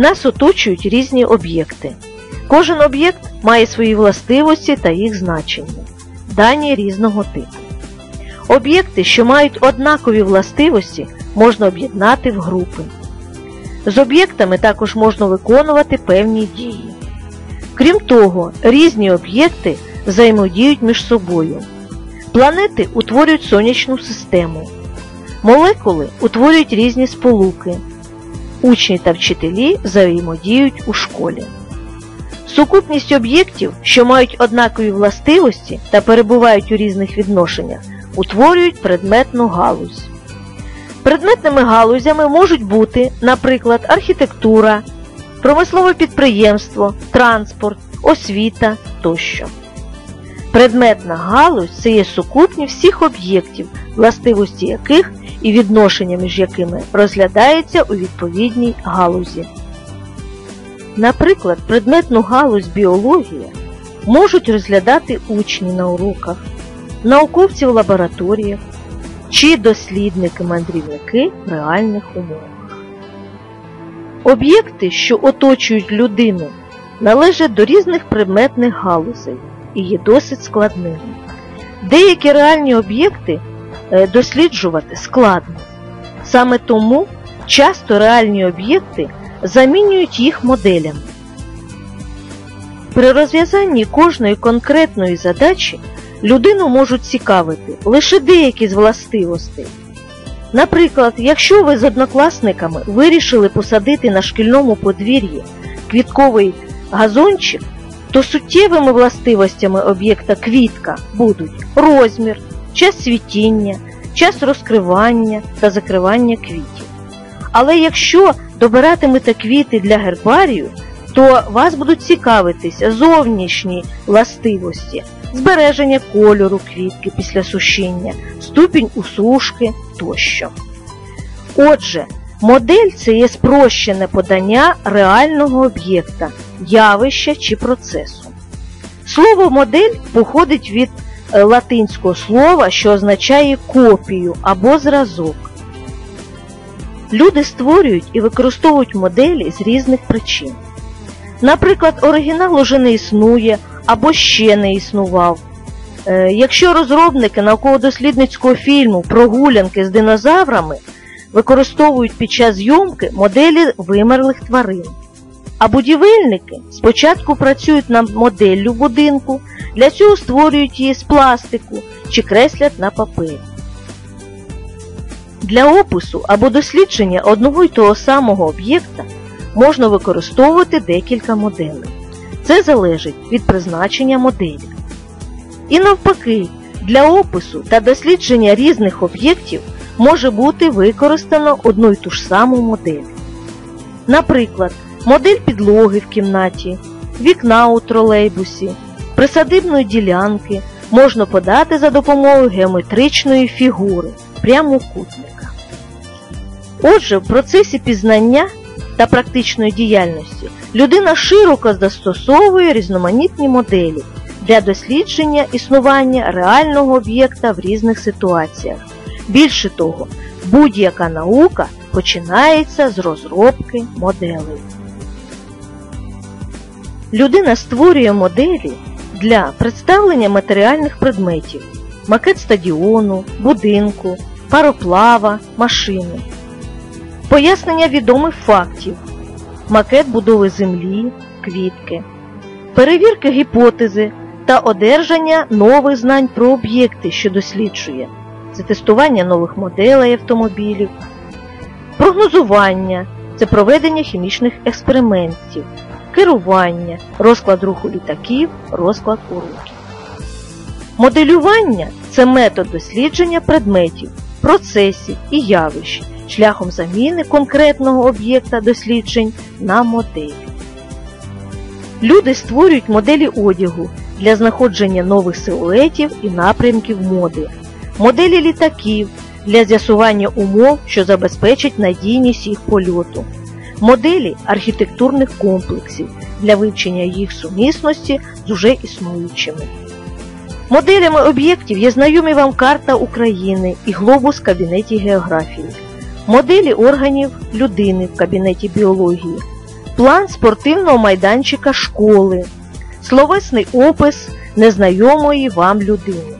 Нас оточують різні об'єкти. Кожен об'єкт має свої властивості та їх значення, дані різного типу. Об'єкти, що мають однакові властивості, можна об'єднати в групи. З об'єктами також можна виконувати певні дії. Крім того, різні об'єкти взаємодіють між собою. Планети утворюють сонячну систему. Молекули утворюють різні сполуки. Учні та вчителі взаємодіють у школі. Сукупність об'єктів, що мають однакові властивості та перебувають у різних відношеннях, утворюють предметну галузь. Предметними галузями можуть бути, наприклад, архітектура, промислове підприємство, транспорт, освіта тощо. Предметна галузь це є сукупність всіх об'єктів, властивості яких і відношення між якими розглядається у відповідній галузі. Наприклад, предметну галузь біологія можуть розглядати учні на уроках, науковці в лабораторіях чи дослідники-мандрівники в реальних умовах. Об'єкти, що оточують людину, належать до різних предметних галузей і є досить складними. Деякі реальні об'єкти досліджувати складно. Саме тому часто реальні об'єкти замінюють їх моделями. При розв'язанні кожної конкретної задачі людину можуть цікавити лише деякі з властивостей. Наприклад, якщо ви з однокласниками вирішили посадити на шкільному подвір'ї квітковий газончик, то суттєвими властивостями об'єкта квітка будуть розмір, час цвітіння, час розкривання та закривання квітів. Але якщо добиратимете квіти для гербарію, то вас будуть цікавитися зовнішні властивості, збереження кольору квітки після сушіння, ступінь усушки тощо. Отже, модель це є спрощене подання реального об'єкта, явища чи процесу. Слово модель походить від латинського слова, що означає копію або зразок. Люди створюють і використовують моделі з різних причин. Наприклад, оригінал уже не існує або ще не існував. Е, Якщо розробники науково-дослідницького фільму Прогулянки з динозаврами використовують під час зйомки моделі вимерлих тварин, а будівельники спочатку працюють над моделлю будинку, для цього створюють її з пластику чи креслять на папері. Для опису або дослідження одного й того самого об'єкта можна використовувати декілька моделей. Це залежить від призначення моделі. І навпаки, для опису та дослідження різних об'єктів може бути використано одну й ту ж саму модель. Наприклад, модель підлоги в кімнаті, вікна у тролейбусі, присадибної ділянки можна подати за допомогою геометричної фігури прямокутника. Отже, в процесі пізнання та практичної діяльності людина широко застосовує різноманітні моделі для дослідження існування реального об'єкта в різних ситуаціях. Більше того, будь-яка наука починається з розробки моделей. Людина створює моделі для представлення матеріальних предметів, макет стадіону, будинку, пароплава, машини, пояснення відомих фактів, макет будови землі, квітки, перевірки гіпотези та одержання нових знань про об'єкти, що досліджує, це тестування нових моделей автомобілів, прогнозування це проведення хімічних експериментів, керування, розклад руху літаків, розклад уроків. Моделювання це метод дослідження предметів, процесів і явищ шляхом заміни конкретного об'єкта досліджень на модель. Люди створюють моделі одягу для знаходження нових силуетів і напрямків моди, моделі літаків для з'ясування умов, що забезпечать надійність їх польоту, моделі архітектурних комплексів для вивчення їх сумісності з уже існуючими. Моделями об'єктів є знайомі вам карта України і глобус в кабінеті географії, моделі органів людини в кабінеті біології, план спортивного майданчика школи, словесний опис незнайомої вам людини.